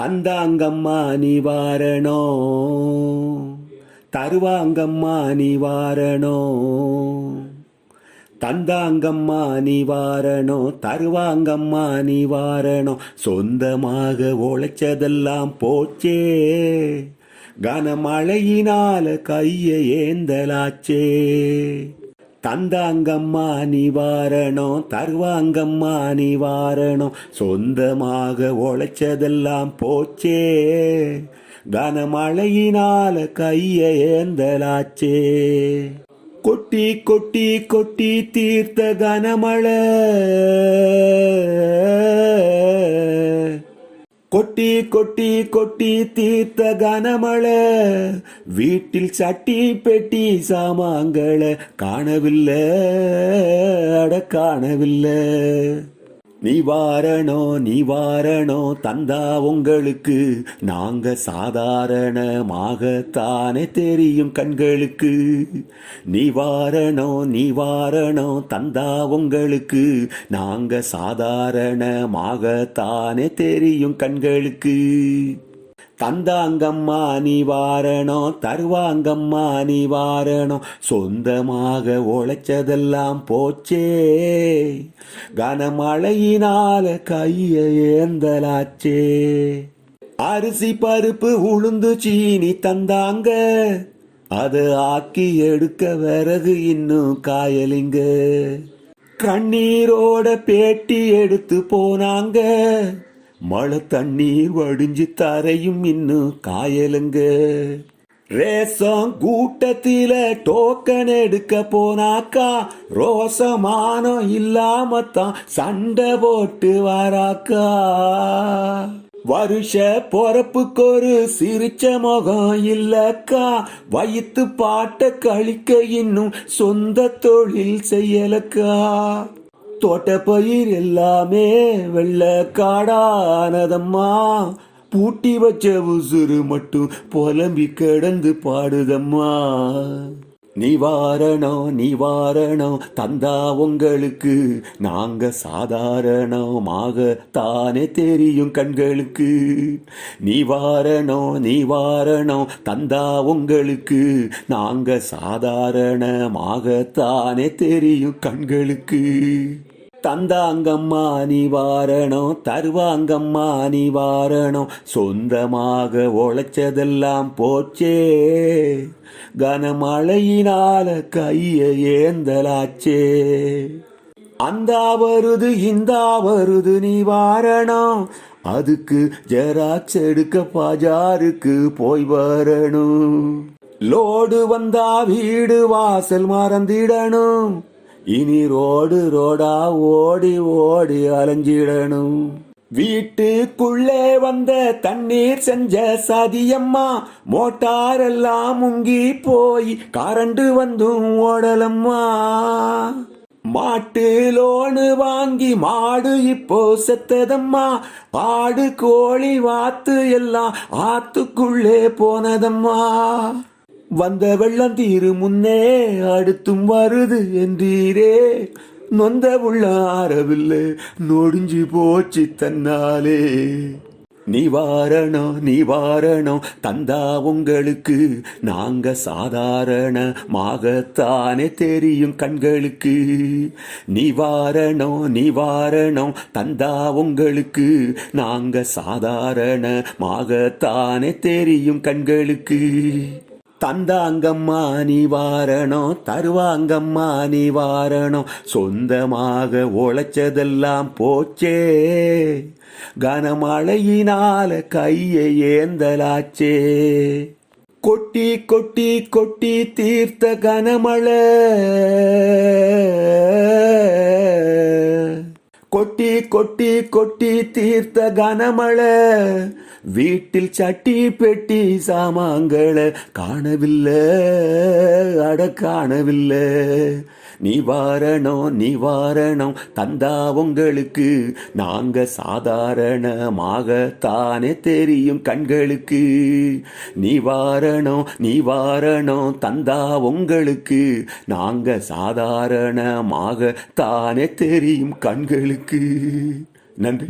தந்தாங்கம்மா நிவாரணோ தருவாங்கம்மா நிவாரணோ தந்தாங்கம்மா நிவாரணோ தருவாங்கம்மா நிவாரணோ சொந்தமாக உழைச்சதெல்லாம் போச்சே. கனமழையினால கையை ஏந்தலாச்சே. தந்தாங்கம்மா நிவாரணம் தருவாங்கம்மா நிவாரணம். சொந்தமாக உழைச்சதெல்லாம் போச்சே. கனமழையினால கைய ஏந்தலாச்சே. கொட்டி கொட்டி கொட்டி தீர்த்த கனமழை. கொட்டி கொட்டி கொட்டி தீர்த்த கனமழை வீட்டில் சட்டி பெட்டி சாமான்களை காணவில்லை அட காணவில்லை நிவாரணோ நிவாரணோ தந்தா உங்களுக்கு. நாங்க சாதாரணமாகத்தானே தெரியும் கண்களுக்கு. நிவாரணோ நிவாரணோ தந்தா உங்களுக்கு. நாங்க சாதாரணமாகத்தானே தெரியும் கண்களுக்கு. தந்தாங்கம்மா நிவாரணம் தருவாங்கம்மா நிவாரணம் சொந்தமாக உழைச்சதெல்லாம் போச்சே. கனமழையினால கைய ஏந்தலாச்சே. அரிசி பருப்பு உளுந்து சீனி தந்தாங்க. அது ஆக்கி எடுக்க விறகு இன்னும் காயலிங்க. கண்ணீரோட பேட்டி எடுத்து போனாங்க. மழை தண்ணீர் வடிஞ்சு தரையும் இன்னும் காயலுங்க. ரேசம் கூட்டத்தில டோக்கன் எடுக்க போனாக்கா ரோசமானம் இல்லாம தான் சண்டை போட்டு வராக்கா. வருஷ பொறப்புக்கு ஒரு சிரிச்ச முகம் இல்லக்கா வயிற்று பாட்ட கழிக்க இன்னும் சொந்த தொழில் செய்யலக்கா. தோட்ட பயிர் எல்லாமே வெள்ள காடானதம்மா. பூட்டி வச்ச உசுறு மட்டும் புலம்பி கிடந்து பாடுதம்மா. நிவாரணம் நிவாரணம் தந்தா உங்களுக்கு. நாங்க சாதாரணமாக தானே தெரியும் கண்களுக்கு. நிவாரணம் நிவாரணம் தந்தா உங்களுக்கு. நாங்க சாதாரணமாக தானே தெரியும் கண்களுக்கு. தந்தாங்கம்மா நிவாரணம் தருவாங்கம்மா நிவாரணம் சொந்தமாக உழைச்சதெல்லாம் போச்சே. கனமழையினால கைய ஏந்தலாச்சே. அந்தா வருது இந்தா வருது நிவாரணம். அதுக்கு ஜெராக்ஸ் எடுக்க பாஜாருக்கு போய் வரணும். லோடு வந்தா வீடு வாசல் மறந்திடணும். இனி ரோடு ரோடா ஓடி ஓடி அலைஞ்சிடணும். வீட்டுக்குள்ளே வந்த தண்ணீர் செஞ்ச சதியம்மா மோட்டார் எல்லாம் முங்கி போய் கரண்டு வந்தும் ஓடலம்மா. மாட்டு லோனு வாங்கி மாடு இப்போ செத்ததம்மா ஆடு கோழி வாத்து எல்லாம் ஆத்துக்குள்ளே போனதம்மா. வந்த வெள்ளம் தீரு முன்னே அடுத்தும் வருது என்றீரே. நொந்த உள்ள ஆறவில்லை நொடிஞ்சு போச்சு தன்னாலே. நிவாரணம் நிவாரணம் தந்தா உங்களுக்கு. நாங்க சாதாரணமாகத்தானே தெரியும் கண்களுக்கு. நிவாரணம் நிவாரணம் தந்தா உங்களுக்கு. நாங்க சாதாரணமாகத்தானே தெரியும் கண்களுக்கு. தந்தாங்கம்மா நிவாரணம் தருவாங்கம்மா நிவாரணம் சொந்தமாக உழைச்சதெல்லாம் போச்சே. கனமழையினால கையை ஏந்தலாச்சே. கொட்டி கொட்டி கொட்டி தீர்த்த கனமழை. கொட்டி கொட்டி கொட்டி தீர்த்த கனமழை. வீட்டில் சட்டி பெட்டி சாமான்களை காணவில்லை அட காணவில்லை. நிவாரணம் நிவாரணம் தந்தா உங்களுக்கு. நாங்க சாதாரணமாக தானே தெரியும் கண்களுக்கு. நிவாரணம் நிவாரணம் தந்தா உங்களுக்கு. நாங்க சாதாரணமாக தானே தெரியும் கண்களுக்கு. நன்றி.